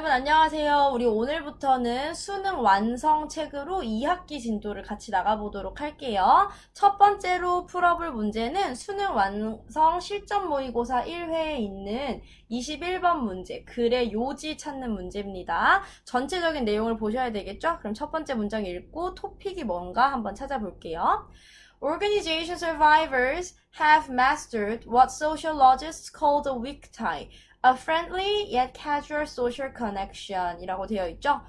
여러분 안녕하세요. 우리 오늘부터는 수능 완성 책으로 2학기 진도를 같이 나가보도록 할게요. 첫 번째로 풀어볼 문제는 수능 완성 실전 모의고사 1회에 있는 21번 문제, 글의 요지 찾는 문제입니다. 전체적인 내용을 보셔야 되겠죠? 그럼 첫 번째 문장 읽고 토픽이 뭔가 한번 찾아볼게요. Organization survivors have mastered what sociologists call the weak tie. A friendly yet casual social connection 이라고 되어 있죠.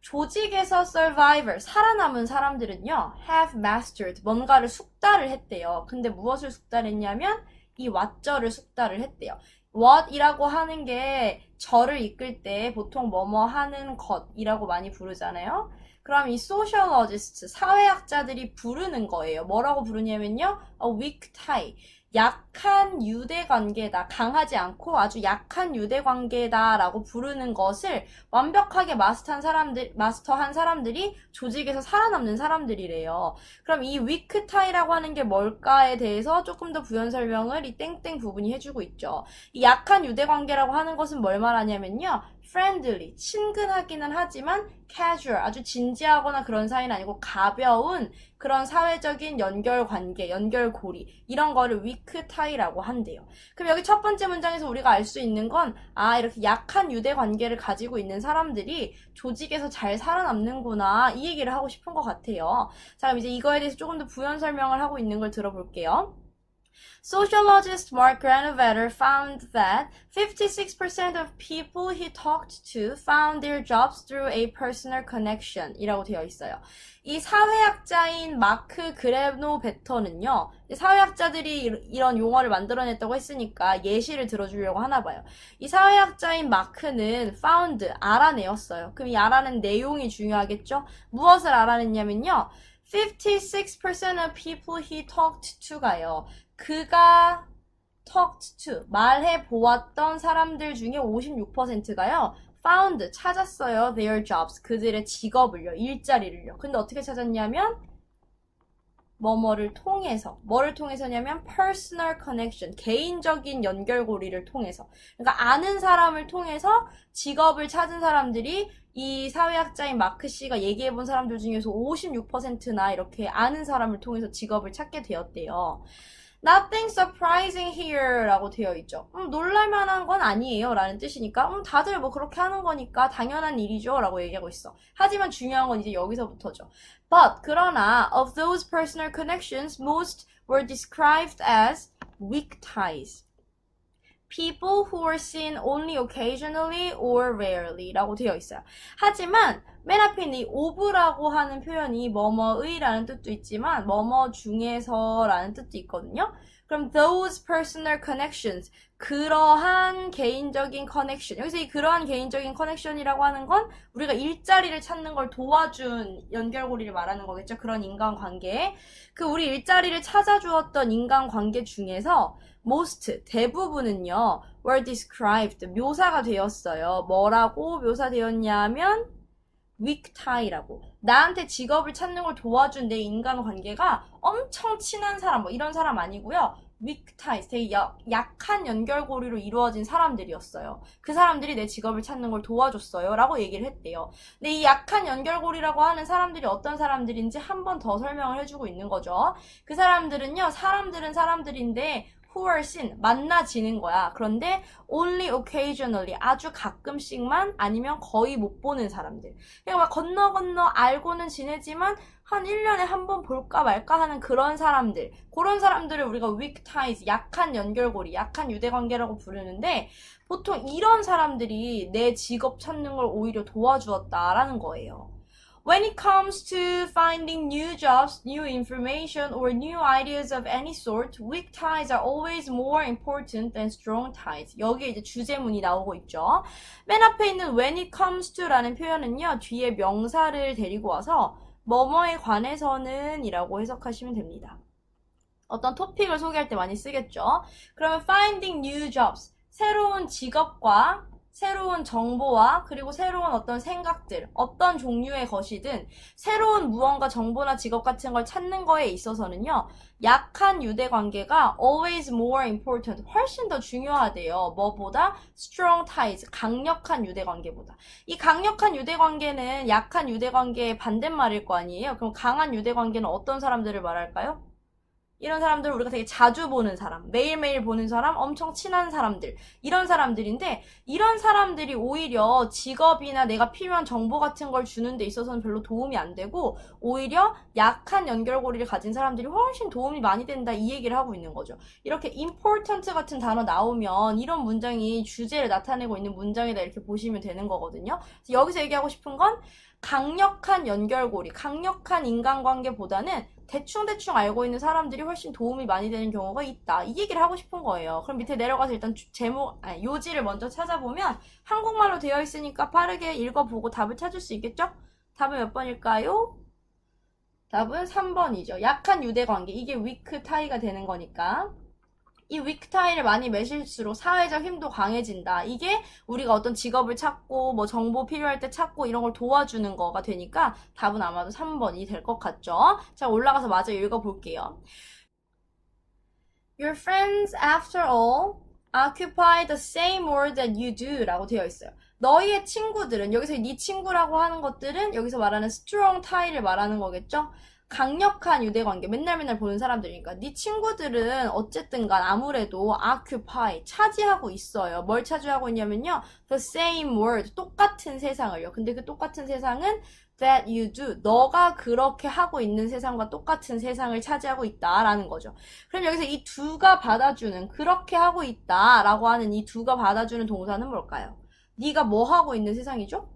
조직에서 survivor, 살아남은 사람들은요, have mastered, 뭔가를 숙달을 했대요. 근데 무엇을 숙달했냐면, 이 what절을 숙달을 했대요. what이라고 하는 게 저를 이끌 때 보통 뭐뭐 하는 것이라고 많이 부르잖아요. 그럼 이 sociologist, 사회학자들이 부르는 거예요. 뭐라고 부르냐면요, a weak tie. 약한 유대 관계다. 강하지 않고 아주 약한 유대 관계다라고 부르는 것을 완벽하게 마스터한 사람들, 마스터한 사람들이 조직에서 살아남는 사람들이래요. 그럼 이 weak tie라고 하는 게 뭘까에 대해서 조금 더 부연 설명을 이 땡땡 부분이 해주고 있죠. 이 약한 유대 관계라고 하는 것은 뭘 말하냐면요. Friendly, 친근하기는 하지만 casual, 아주 진지하거나 그런 사이는 아니고 가벼운 그런 사회적인 연결 관계, 연결 고리 이런 거를 weak tie라고 한대요. 그럼 여기 첫 번째 문장에서 우리가 알 수 있는 건 아, 이렇게 약한 유대 관계를 가지고 있는 사람들이 조직에서 잘 살아남는구나 이 얘기를 하고 싶은 것 같아요. 자, 그럼 이제 이거에 대해서 조금 더 부연 설명을 하고 있는 걸 들어볼게요. Sociologist Mark Granovetter found that 56% of people he talked to found their jobs through a personal connection 이라고 되어 있어요. 이 사회학자인 마크 그레노베터는요, 사회학자들이 이런 용어를 만들어냈다고 했으니까 예시를 들어주려고 하나 봐요. 이 사회학자인 마크는 found, 알아내었어요. 그럼 이 알아낸 내용이 중요하겠죠? 무엇을 알아냈냐면요, 56% of people he talked to가요. 그가 talked to, 말해 보았던 사람들 중에 56%가요. found, 찾았어요. their jobs, 그들의 직업을요. 일자리를요. 근데 어떻게 찾았냐면 뭐뭐를 통해서 뭐를 통해서냐면 personal connection 개인적인 연결고리를 통해서 그러니까 아는 사람을 통해서 직업을 찾은 사람들이 이 사회학자인 마크 씨가 얘기해 본 사람들 중에서 56%나 이렇게 아는 사람을 통해서 직업을 찾게 되었대요. Nothing surprising here 라고 되어 있죠. 음, 놀랄만한 건 아니에요 라는 뜻이니까 음, 다들 뭐 그렇게 하는 거니까 당연한 일이죠 라고 얘기하고 있어. 하지만 중요한 건 이제 여기서부터죠. But 그러나 of those personal connections most were described as weak ties. People who are seen only occasionally or rarely 라고 되어 있어요. 하지만 맨 앞에 있는 이 of라고 하는 표현이 뭐뭐의 라는 뜻도 있지만 뭐뭐 중에서 라는 뜻도 있거든요. 그럼 those personal connections 그러한 개인적인 커넥션 여기서 이 그러한 개인적인 커넥션이라고 하는 건 우리가 일자리를 찾는 걸 도와준 연결고리를 말하는 거겠죠. 그런 인간관계 그 우리 일자리를 찾아주었던 인간관계 중에서 most 대부분은요 were described 묘사가 되었어요. 뭐라고 묘사되었냐면 weak tie라고 나한테 직업을 찾는 걸 도와준 내 인간 관계가 엄청 친한 사람 뭐 이런 사람 아니고요. weak ties, 되게 약, 약한 연결고리로 이루어진 사람들이었어요. 그 사람들이 내 직업을 찾는 걸 도와줬어요. 라고 얘기를 했대요. 근데 이 약한 연결고리라고 하는 사람들이 어떤 사람들인지 한 번 더 설명을 해주고 있는 거죠. 그 사람들은요, 사람들은 사람들인데 seen 만나지는 거야. 그런데 only occasionally 아주 가끔씩만 아니면 거의 못 보는 사람들. 그냥 막 건너 건너 알고는 지내지만 한 1년에 한 번 볼까 말까 하는 그런 사람들. 그런 사람들을 우리가 weak ties, 약한 연결고리, 약한 유대 관계라고 부르는데 보통 이런 사람들이 내 직업 찾는 걸 오히려 도와주었다라는 거예요. When it comes to finding new jobs, new information, or new ideas of any sort, weak ties are always more important than strong ties. 여기에 이제 주제문이 나오고 있죠. 맨 앞에 있는 when it comes to라는 표현은요, 뒤에 명사를 데리고 와서 뭐뭐에 관해서는 이라고 해석하시면 됩니다. 어떤 토픽을 소개할 때 많이 쓰겠죠. 그러면 finding new jobs, 새로운 직업과 새로운 정보와 그리고 새로운 어떤 생각들, 어떤 종류의 것이든 새로운 무언가 정보나 직업 같은 걸 찾는 거에 있어서는요, 약한 유대 관계가 always more important, 훨씬 더 중요하대요. 뭐보다 strong ties, 강력한 유대 관계보다. 이 강력한 유대 관계는 약한 유대 관계의 반대말일 거 아니에요? 그럼 강한 유대 관계는 어떤 사람들을 말할까요? 이런 사람들을 우리가 되게 자주 보는 사람, 매일매일 보는 사람, 엄청 친한 사람들, 이런 사람들인데, 이런 사람들이 오히려 직업이나 내가 필요한 정보 같은 걸 주는 데 있어서는 별로 도움이 안 되고, 오히려 약한 연결고리를 가진 사람들이 훨씬 도움이 많이 된다, 이 얘기를 하고 있는 거죠. 이렇게 important 같은 단어 나오면, 이런 문장이 주제를 나타내고 있는 문장이다, 이렇게 보시면 되는 거거든요. 여기서 얘기하고 싶은 건, 강력한 연결고리, 강력한 인간관계보다는 대충대충 알고 있는 사람들이 훨씬 도움이 많이 되는 경우가 있다. 이 얘기를 하고 싶은 거예요. 그럼 밑에 내려가서 일단 주- 제목, 아니, 요지를 먼저 찾아보면 한국말로 되어 있으니까 빠르게 읽어보고 답을 찾을 수 있겠죠? 답은 몇 번일까요? 답은 3번이죠. 약한 유대 관계. 이게 위크 타이가 되는 거니까. 이 위크 타이를 많이 매실수록 사회적 힘도 강해진다. 이게 우리가 어떤 직업을 찾고 뭐 정보 필요할 때 찾고 이런 걸 도와주는 거가 되니까 답은 아마도 3번이 될 것 같죠? 자, 올라가서 마저 읽어볼게요. Your friends, after all, occupy the same world that you do 라고 되어 있어요. 너희의 친구들은, 여기서 네 친구라고 하는 것들은 여기서 말하는 strong tie를 말하는 거겠죠? 강력한 유대 관계 맨날 맨날 보는 사람들이니까 네 친구들은 어쨌든 간 아무래도 occupy 차지하고 있어요. 뭘 차지하고 있냐면요. the same world 똑같은 세상을요. 근데 그 똑같은 세상은 that you do 너가 그렇게 하고 있는 세상과 똑같은 세상을 차지하고 있다라는 거죠. 그럼 여기서 이 두가 받아주는 그렇게 하고 있다라고 하는 이 두가 받아주는 동사는 뭘까요? 네가 뭐 하고 있는 세상이죠?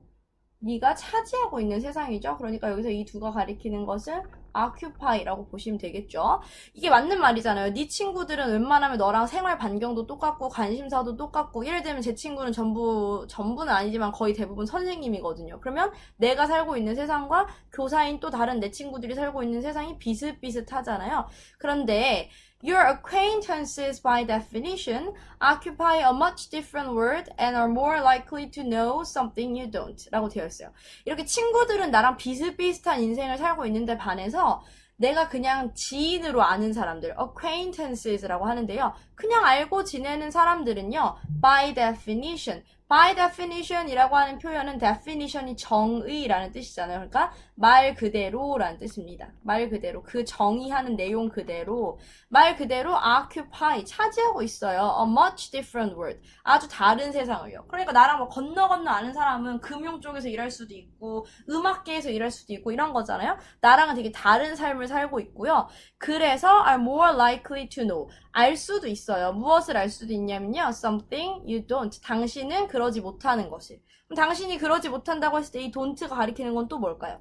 네가 차지하고 있는 세상이죠. 그러니까 여기서 이 두가 가리키는 것은 occupy라고 보시면 되겠죠. 이게 맞는 말이잖아요. 네 친구들은 웬만하면 너랑 생활 반경도 똑같고 관심사도 똑같고 예를 들면 제 친구는 전부 전부는 아니지만 거의 대부분 선생님이거든요. 그러면 내가 살고 있는 세상과 교사인 또 다른 내 친구들이 살고 있는 세상이 비슷비슷하잖아요. 그런데 Your acquaintances, by definition, occupy a much different world and are more likely to know something you don't. 라고 되어 있어요. 이렇게 친구들은 나랑 비슷비슷한 인생을 살고 있는데 반해서 내가 그냥 지인으로 아는 사람들, acquaintances라고 하는데요. 그냥 알고 지내는 사람들은요, by definition, by definition이라고 하는 표현은 definition이 정의라는 뜻이잖아요. 그러니까 말 그대로라는 뜻입니다. 말 그대로 그 정의하는 내용 그대로 말 그대로 occupy 차지하고 있어요. A much different world. 아주 다른 세상을요. 그러니까 나랑 뭐 건너 건너 아는 사람은 금융 쪽에서 일할 수도 있고 음악계에서 일할 수도 있고 이런 거잖아요. 나랑은 되게 다른 삶을 살고 있고요. 그래서 are more likely to know. 알 수도 있어요. 무엇을 알 수도 있냐면요. something you don't. 당신은 그러지 못하는 것을. 당신이 그러지 못한다고 했을 때 이 don't가 가리키는 건 또 뭘까요?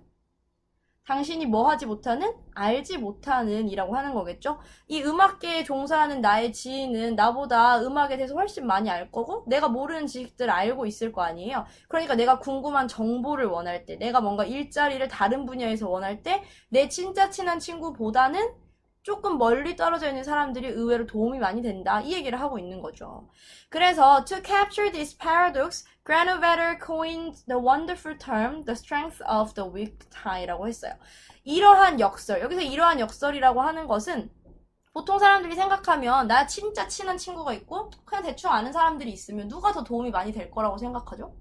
당신이 뭐 하지 못하는? 알지 못하는 이라고 하는 거겠죠? 이 음악계에 종사하는 나의 지인은 나보다 음악에 대해서 훨씬 많이 알 거고, 내가 모르는 지식들을 알고 있을 거 아니에요? 그러니까 내가 궁금한 정보를 원할 때, 내가 뭔가 일자리를 다른 분야에서 원할 때, 내 진짜 친한 친구보다는 조금 멀리 떨어져 있는 사람들이 의외로 도움이 많이 된다. 이 얘기를 하고 있는 거죠. 그래서 to capture this paradox, Granovetter coined the wonderful term the strength of the weak tie라고 했어요. 이러한 역설, 여기서 이러한 역설이라고 하는 것은 보통 사람들이 생각하면 나 진짜 친한 친구가 있고 그냥 대충 아는 사람들이 있으면 누가 더 도움이 많이 될 거라고 생각하죠?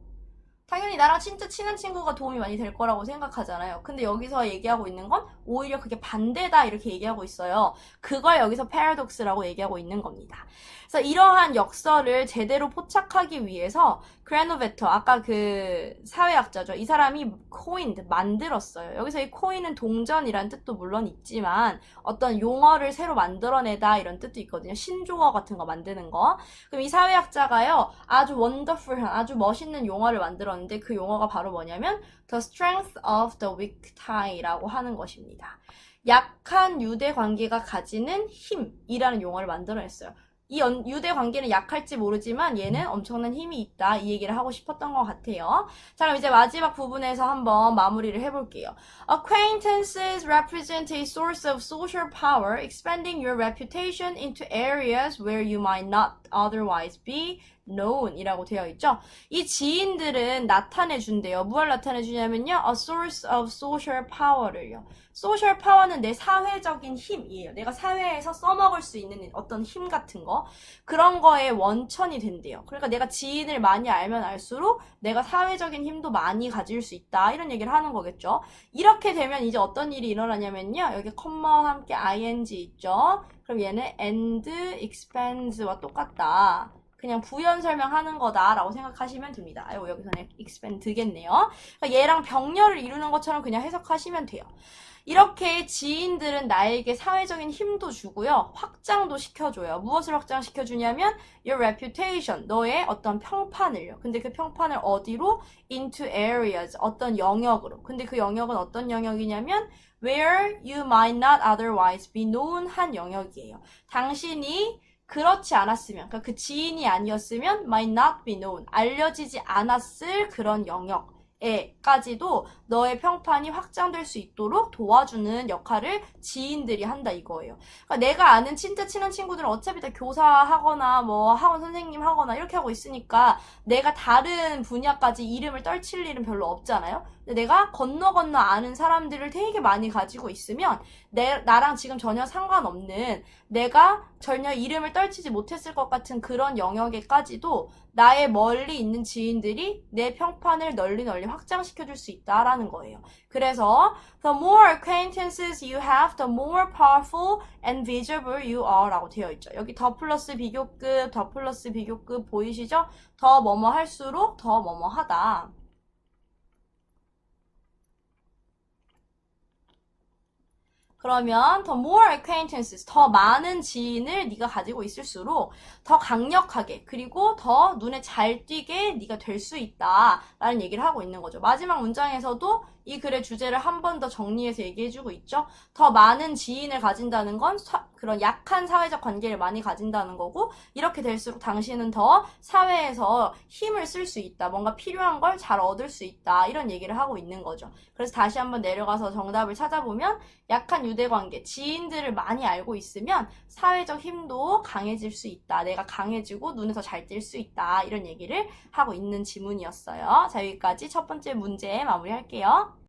당연히 나랑 진짜 친한 친구가 도움이 많이 될 거라고 생각하잖아요. 근데 여기서 얘기하고 있는 건 오히려 그게 반대다 이렇게 얘기하고 있어요. 그걸 여기서 paradox라고 얘기하고 있는 겁니다. 그래서 이러한 역설을 제대로 포착하기 위해서 그래노베터 아까 그 사회학자죠. 이 사람이 코인 만들었어요. 여기서 이 코인은 동전이란 뜻도 물론 있지만 어떤 용어를 새로 만들어내다 이런 뜻도 있거든요. 신조어 같은 거 만드는 거. 그럼 이 사회학자가요. 아주 원더풀한 아주 멋있는 용어를 만들었는데 그 용어가 바로 뭐냐면 the strength of the weak tie라고 하는 것입니다. 약한 유대 관계가 가지는 힘이라는 용어를 만들어냈어요. 이 연- 유대 관계는 약할지 모르지만 얘는 엄청난 힘이 있다. 이 얘기를 하고 싶었던 것 같아요. 자, 그럼 이제 마지막 부분에서 한번 마무리를 해볼게요. Acquaintances represent a source of social power, expanding your reputation into areas where you might not otherwise be known 이라고 되어 있죠. 이 지인들은 나타내 준대요. 무엇을 나타내 주냐면요. a source of social power를요. social power는 내 사회적인 힘이에요. 내가 사회에서 써먹을 수 있는 어떤 힘 같은 거. 그런 거에 원천이 된대요. 그러니까 내가 지인을 많이 알면 알수록 내가 사회적인 힘도 많이 가질 수 있다. 이런 얘기를 하는 거겠죠. 이렇게 되면 이제 어떤 일이 일어나냐면요. 여기 컴마와 함께 ing 있죠. 그럼 얘는 and expands와 똑같다. 그냥 부연 설명하는 거다라고 생각하시면 됩니다. 아이고 여기서는 expand겠네요. 그러니까 얘랑 병렬을 이루는 것처럼 그냥 해석하시면 돼요. 이렇게 지인들은 나에게 사회적인 힘도 주고요. 확장도 시켜줘요. 무엇을 확장시켜주냐면 your reputation, 너의 어떤 평판을요. 근데 그 평판을 어디로? into areas, 어떤 영역으로. 근데 그 영역은 어떤 영역이냐면 where you might not otherwise be known 한 영역이에요. 당신이 그렇지 않았으면, 그러니까 그 지인이 아니었으면 might not be known, 알려지지 않았을 그런 영역. 에까지도 너의 평판이 확장될 수 있도록 도와주는 역할을 지인들이 한다 이거예요. 그러니까 내가 아는 진짜 친한 친구들은 어차피 다 교사하거나 뭐 학원 선생님 하거나 이렇게 하고 있으니까 내가 다른 분야까지 이름을 떨칠 일은 별로 없잖아요. 내가 건너 건너 아는 사람들을 되게 많이 가지고 있으면 내 나랑 지금 전혀 상관없는 내가 전혀 이름을 떨치지 못했을 것 같은 그런 영역에까지도 나의 멀리 있는 지인들이 내 평판을 널리 널리 확장시켜 줄 수 있다라는 거예요. 그래서 the more acquaintances you have, the more powerful and visible you are 라고 되어 있죠. 여기 더 플러스 비교급, 더 플러스 비교급 보이시죠? 더 뭐뭐 할수록 더 뭐뭐 하다. 그러면 더 more acquaintances, 더 많은 지인을 네가 가지고 있을수록 더 강력하게 그리고 더 눈에 잘 띄게 네가 될 수 있다라는 얘기를 하고 있는 거죠. 마지막 문장에서도 이 글의 주제를 한 번 더 정리해서 얘기해주고 있죠. 더 많은 지인을 가진다는 건 사- 그런 약한 사회적 관계를 많이 가진다는 거고 이렇게 될수록 당신은 더 사회에서 힘을 쓸 수 있다. 뭔가 필요한 걸 잘 얻을 수 있다. 이런 얘기를 하고 있는 거죠. 그래서 다시 한번 내려가서 정답을 찾아보면 약한 유대관계, 지인들을 많이 알고 있으면 사회적 힘도 강해질 수 있다. 내가 강해지고 눈에 더잘띌 수 있다. 이런 얘기를 하고 있는 지문이었어요. 자, 여기까지 첫 번째 문제 마무리할게요.